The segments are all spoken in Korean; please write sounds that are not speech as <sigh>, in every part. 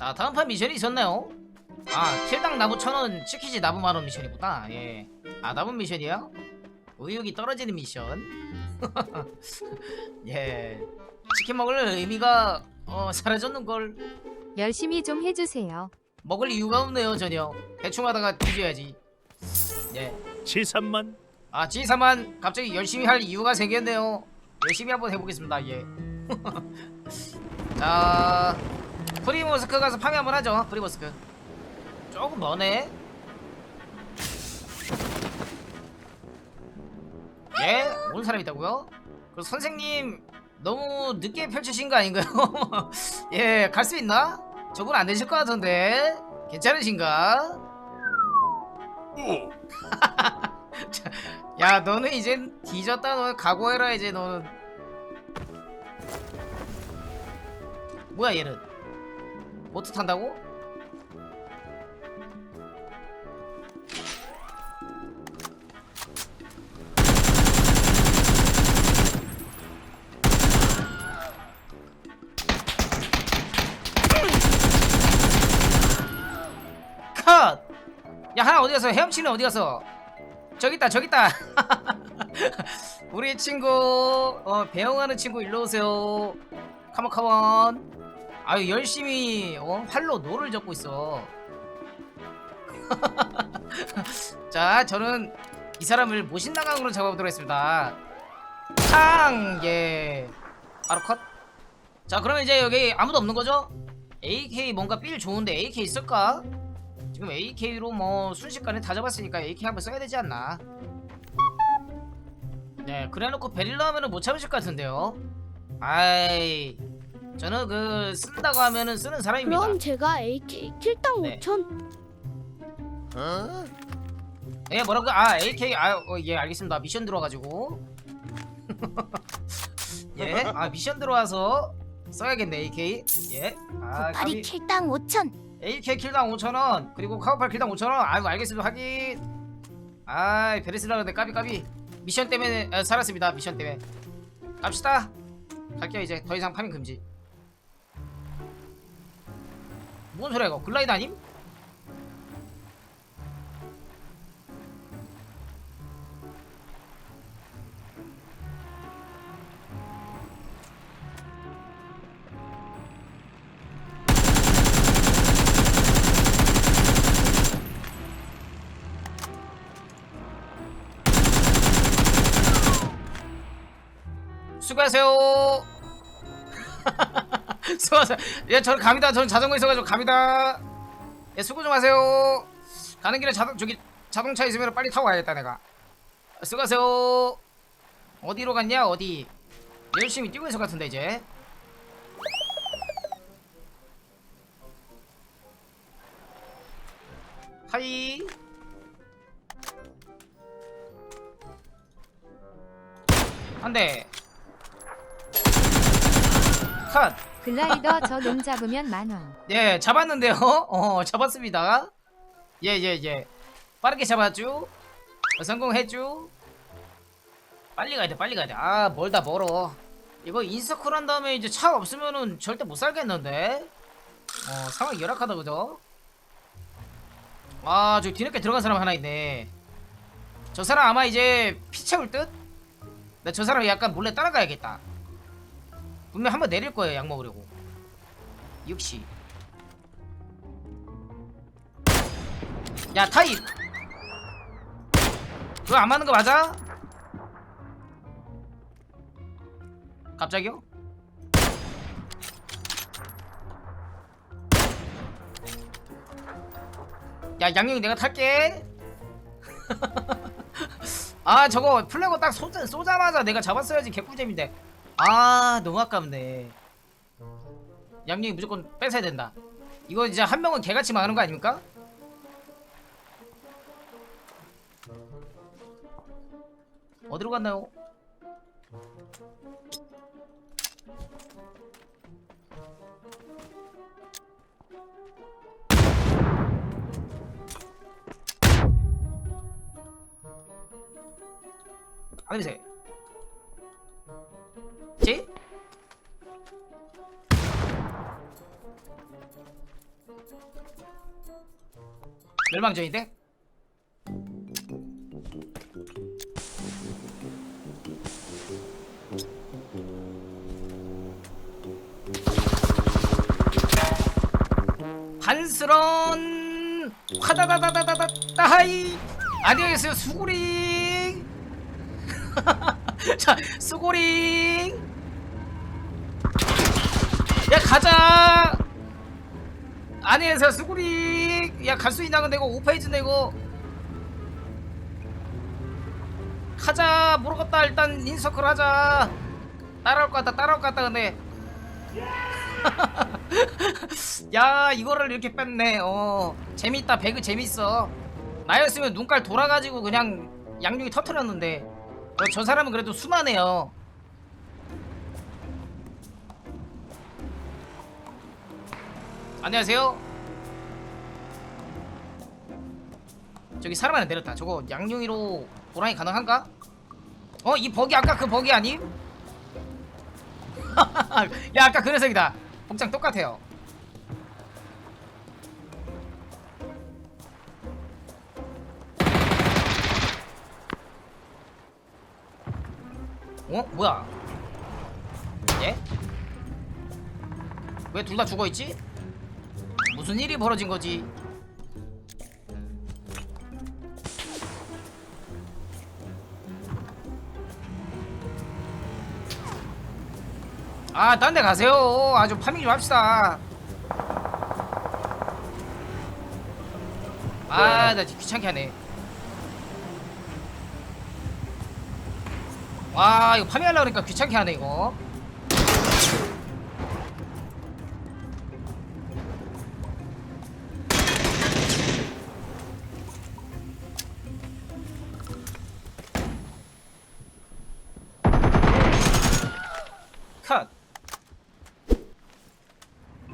자 다음 판 미션이 있었나요? 아 킬당 나무 천원 치키지 나무 만원 미션이구나. 예아 나무 미션이야? 의욕이 떨어지는 미션. <laughs> 예. 치킨 먹을 의미가 어 사라졌는걸. 열심히 좀 해주세요. 먹을 이유가 없네요 전혀. 대충 하다가 뒤져야지. 예. 치삼만? 아 G3만. 갑자기 열심히 할 이유가 생겼네요. 열심히 한번 해보겠습니다. 예. <laughs> 자 프리모스크 가서 파밍 한번 하죠 프리모스크 조금 머네 예? 온 사람 있다고요? 그 선생님 너무 늦게 펼치신 거 아닌가요? <laughs> 예, 갈 수 있나? 저분 안 되실 것 같은데 괜찮으신가? <laughs> 야 너는 이젠 뒤졌다 너 각오해라 이제 너는 뭐야 얘는 보트 탄다고? 컷! 야 하나 어디 갔어? 헤엄치는 어디 갔어? 저기 있다 저기 있다 <laughs> 우리 친구 어 배웅하는 친구 일로 오세요 카몬 카몬 아유 열심히 어 활로 노를 젓고 있어 <laughs> 자 저는 이 사람을 모신당강으로 잡아보도록 하겠습니다 탕 예 바로 컷자 그러면 이제 여기 아무도 없는 거죠? AK 뭔가 빌 좋은데 AK 있을까? 지금 AK로 뭐 순식간에 다 잡았으니까 AK 한번 써야 되지 않나? 네, 그래놓고 베릴라 하면은 못 참으실 것 같은데요. 아이, 저는 그 쓴다고 하면은 쓰는 사람입니다. 그럼 제가 AK 킬당 네. 5천 예, 뭐라고? 아, AK, 아, 어, 예, 알겠습니다. 미션 들어와가지고. <laughs> 예, 아 미션 들어와서 써야겠네 AK. 예, 아, 파리 킬당 5천. AK 킬당 5천원. 그리고 카우팔 킬당 5천원. 아이고 알겠습니다. 확인. 아이 베레스라는데 까비 까비. 미션 때문에 아, 살았습니다. 미션 때문에. 갑시다. 갈게요 이제. 더 이상 파밍 금지 뭔 소리야 이거 글라이드 아님? 수고하세요 수고하세요 예 저는 갑니다. 저는 자전거 있어가지고 갑니다. 예 수고 좀 하세요. 가는 길에 자동 저기 자동차 있으면 빨리 타고 가야겠다 내가. 수고하세요. 어디로 갔냐 어디? 열심히 뛰고 있을 것 같은데 이제. 하이. 한 대. 컷 글라이더 저 놈 잡으면 만 원. 예, 잡았는데요. <laughs> 어, 잡았습니다. 예, 예, 예. 빠르게 잡았죠. 어, 성공했죠. 빨리 가야 돼, 빨리 가야 돼. 아, 멀다 멀어. 이거 인서클 한 다음에 이제 차 없으면은 절대 못 살겠는데. 어, 상황이 열악하다 그죠? 아, 저 뒤늦게 들어간 사람 하나 있네. 저 사람 아마 이제 피 채울 듯? 나 저 사람 약간 몰래 따라가야겠다. 분명 한 번 내릴 거예요, 약 먹으려고. 역시 야 타입 그거 안 맞는 거 맞아? 갑자기요? 야 양용이 내가 탈게 <laughs> 아 저거 플래그 딱 쏘자, 쏘자마자 내가 잡았어야지 개꿀잼인데 아 너무 아깝네 양념이 무조건 뺏어야 된다. 이거 이제 한 명은 개같이 망하는 거 아닙니까? 어디로 갔나요? 안녕하세요. 멸망전인데? 반스런! 화다다다다다다하이! 안녕히 계세요 수고링! <laughs> 자 수고링 안녕히 계세요 수고링 야갈 수 있나? 근데 이거 5페이지인데 이거 하자. 모르겠다. 일단 인서클 하자. 따라올 것 같다. 따라올 것 같다 근데. <laughs> 야 이거를 이렇게 뺐네. 어. 재밌다. 배그 재밌어. 나였으면 눈깔 돌아가지고 그냥 양육이 터트렸는데. 어, 저 사람은 그래도 순하네요 안녕하세요 저기 사람 하나 내렸다 저거 양용이로 도랑이 가능한가? 어? 이 버기 아까 그 버기 아님? <laughs> 야 아까 그 녀석이다 복장 똑같아요 어? 뭐야 예? 왜 둘 다 죽어있지? 무슨 일이 벌어진 거지? 아, 딴 데 가세요. 아주 파밍 좀 합시다. 아, 나 진짜 귀찮게 하네. 와, 이거 파밍하려고 그러니까 귀찮게 하네, 이거. 컷.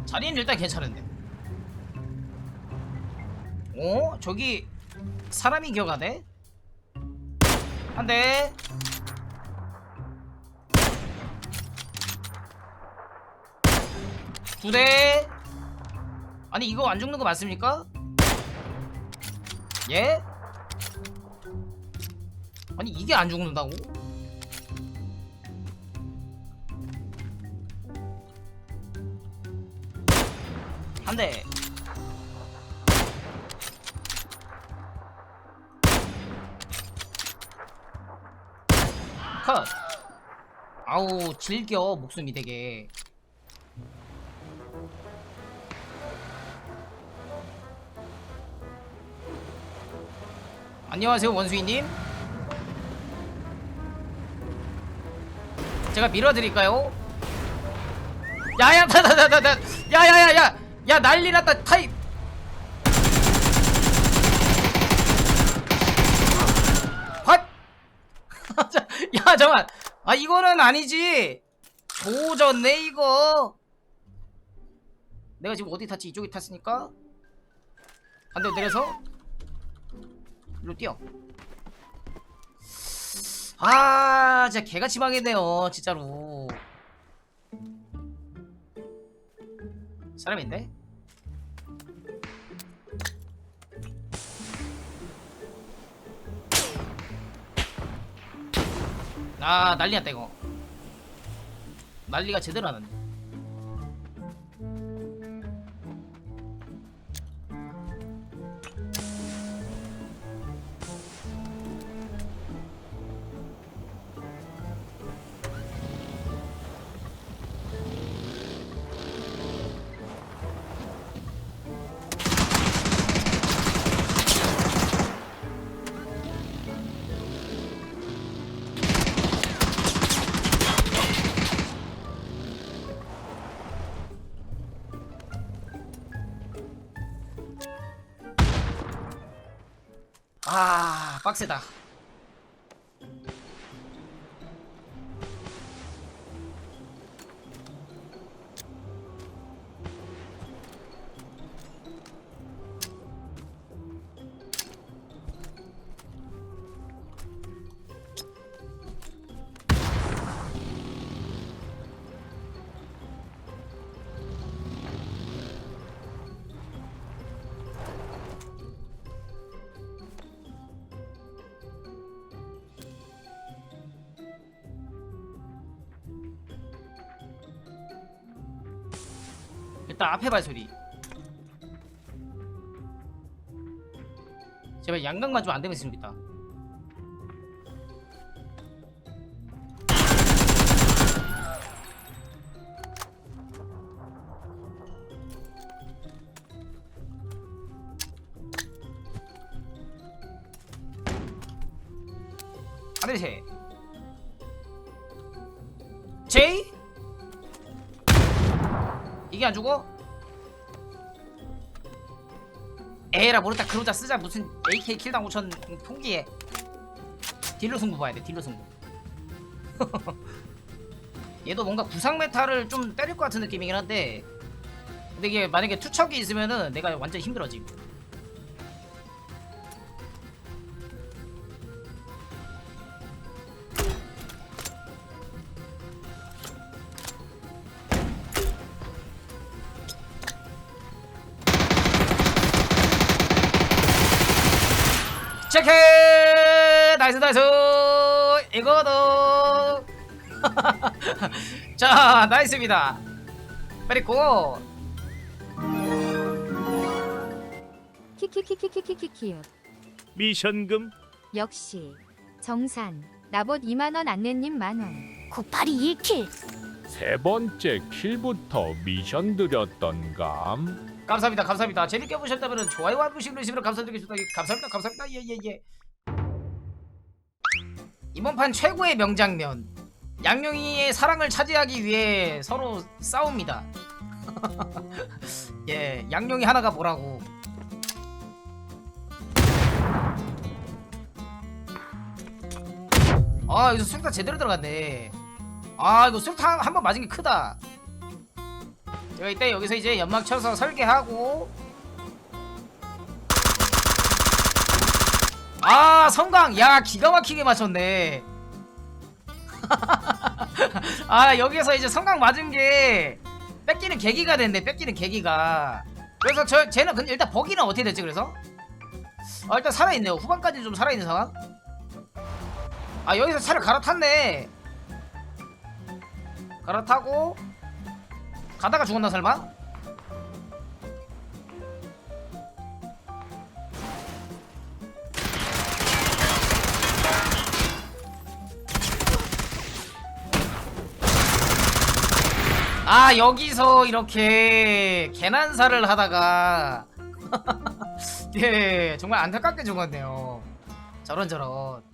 자리는 일단 괜찮은데. 어? 저기 사람이 기어가네? 한 대. 두 대. 아니 이거 안 죽는 거 맞습니까? 예? 아니 이게 안 죽는다고? 한 대. 컷. 아우 질겨 목숨이 되게. 안녕하세요 원수이님. 제가 밀어드릴까요? 야야 다다다다다 야야야야 야 난리 났다. 타입 헛! 자, <laughs> 야 잠깐 아 이거는 아니지. 조졌네 이거. 내가 지금 어디 탔지? 이쪽에 탔으니까. 반대로 내려서. 일로 뛰어. 아 진짜 개같이 망했네요 진짜로. 사람인데? 아 난리 났다 이거. 난리가 제대로 나네 빡세다 일단 앞에 발소리. 제발 양각만 좀안 되면 있습니다. 아메리세 이게 안 죽어? 에라 모르다. 그러자 쓰자. 무슨 AK 킬당 5천 통기에. 딜로 승부 봐야 돼 딜로 승부. <laughs> 얘도 뭔가 구상 메타를 좀 때릴 것 같은 느낌이긴 한데. 근데 이게 만약에 투척이 있으면은 내가 완전 힘들어지 체 나이스 나이스 이거도 <laughs> 자 나이스입니다 그리고 키키키키키키키키요. 미션금 역시 정산. 나봇 2만 원 안내님 만원. 곱하리 1킬. 세 번째 킬부터 미션 드렸던감. 감사합니다 감사합니다 재밌게 보셨다면 좋아요와 구독 누르시면 감사드리겠습니다 감사합니다 감사합니다 예예예 이번 판 최고의 명장면. 양용이의 사랑을 차지하기 위해 서로 싸웁니다. <laughs> 예 양용이 하나가 뭐라고? 아 여기서 술탄 제대로 들어갔네. 아 이거 술탄 한 번 맞은 게 크다. 제가 이때 여기서 이제 연막 쳐서 설계하고 아 성강 야 기가 막히게 맞췄네. <laughs> 아 여기서 이제 성강 맞은 게 뺏기는 계기가 됐네 뺏기는 계기가. 그래서 저 쟤는 근데 일단 버기는 어떻게 됐지 그래서? 아 일단 살아있네요. 후반까지 좀 살아있는 상황? 아 여기서 차를 갈아탔네. 갈아타고 가다가 죽었나 설마? 아 여기서 이렇게 개난사를 하다가 <laughs> 예 정말 안타깝게 죽었네요. 저런 저런